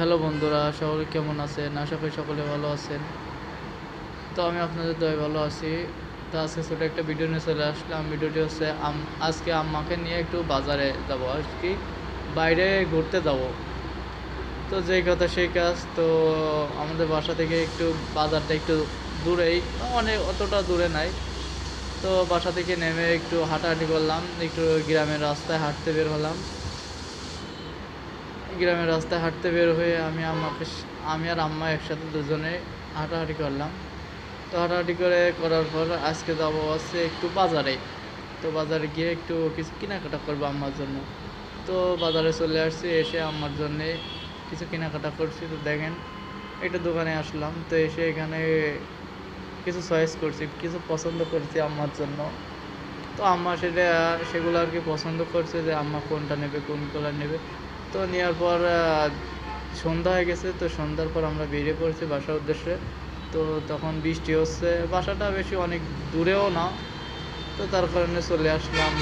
Hello বন্ধুরা, সকলে কেমন আছেন? আশা করি সকলে ভালো আছেন। তো আমি আপনাদের দয় ভালো আছি। তো আজকে ছোটো একটা ভিডিও নিয়ে চলে আসলাম। ভিডিওটি হচ্ছে আজকে আম্মাকে নিয়ে একটু বাজারে যাব। আর কি বাইরে ঘুরতে যাব। তো যেই কথা সেই কাজ। তো আমাদের বাসা থেকে একটু বাজারটা একটু দূরেই অনেক অতটা দূরে নাই। তো বাসা থেকে নেমে একটু হাঁটাহাঁটি করলাম। একটু গ্রামের রাস্তায় হাঁটতে বের হলাম। গ্রামের রাস্তায় হাঁটতে বের হয়ে আমি আম্মাকে আমি আর আম্মা একসাথে দুজনে হাঁটাহাঁটি করলাম। তো হাঁটাহাঁটি করে করার পর আজকে যাব হচ্ছে একটু বাজারে। তো বাজারে গিয়ে একটু কিছু কেনাকাটা করব আম্মার জন্য। তো বাজারে চলে আসছি, এসে আম্মার জন্যে কিছু কেনাকাটা করছি। তো দেখেন, একটা দোকানে আসলাম। তো এসে এখানে কিছু চয়েস করছি, কিছু পছন্দ করছি আম্মার জন্য। তো আম্মা সেটা, সেগুলো আর কি পছন্দ করছে যে আম্মা কোনটা নেবে, কোন কালার নেবে। তো নেওয়ার পর সন্ধ্যা হয়ে গেছে, তো সন্ধ্যার পর আমরা বেরিয়ে পড়েছি বাসার উদ্দেশ্যে। তো তখন বৃষ্টি হচ্ছে, বাসাটা বেশি অনেক দূরেও না। তো তার কারণে চলে আসলাম।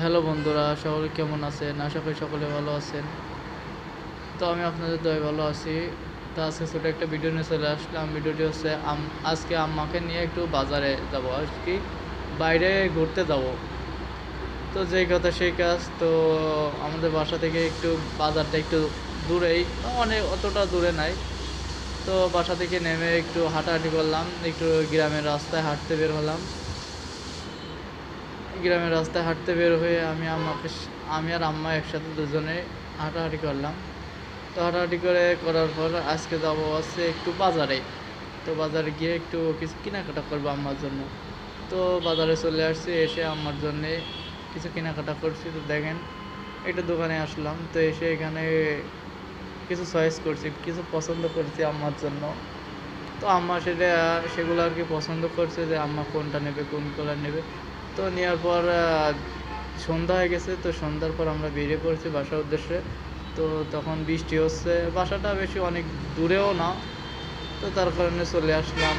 হ্যালো বন্ধুরা, সকলে কেমন আছেন? আশা করি সকলে ভালো আছেন। তো আমি আপনাদের দয় ভালো আছি। তো আজকে ছোটো একটা ভিডিও নিয়ে চলে আসলাম। ভিডিওটি হচ্ছে আজকে আম্মাকে নিয়ে একটু বাজারে যাব। আর কি বাইরে ঘুরতে যাব। তো যেই কথা সেই কাজ, তো আমাদের বাসা থেকে একটু বাজারটা একটু দূরেই অনেক অতটা দূরে নাই। তো বাসা থেকে নেমে একটু হাঁটাহাঁটি করলাম, একটু গ্রামের রাস্তায় হাঁটতে বের হলাম। গ্রামের রাস্তায় হাঁটতে বের হয়ে আমি আম্মাকে স- আমি আর আম্মা একসাথে দুজনে হাঁটাহাঁটি করলাম। তো হাঁটাহাঁটি করে, করার পর আজকে যাব হচ্ছে একটু বাজারে। তো বাজারে গিয়ে একটু কিছু কেনাকাটা করব আম্মার জন্য। তো বাজারে চলে আসছি, এসে আম্মার জন্যে কিছু কেনাকাটা করছি, তো দেখেন, একটা দোকানে আসলাম, তো এসে এখানে কিছু চয়েস করছি, কিছু পছন্দ করছি আম্মার জন্য। তো আম্মা সেটা, সেগুলো আর কি পছন্দ করছে যে আম্মা কোনটা নেবে, কোন কালার নেবে। তো নেওয়ার পর সন্ধ্যা হয়ে গেছে, তো সন্ধ্যার পর আমরা বেরিয়ে পড়ছি বাসার উদ্দেশ্যে। তো তখন বৃষ্টি হচ্ছে, বাসাটা বেশি অনেক দূরেও না, তো তার কারণে চলে আসলাম।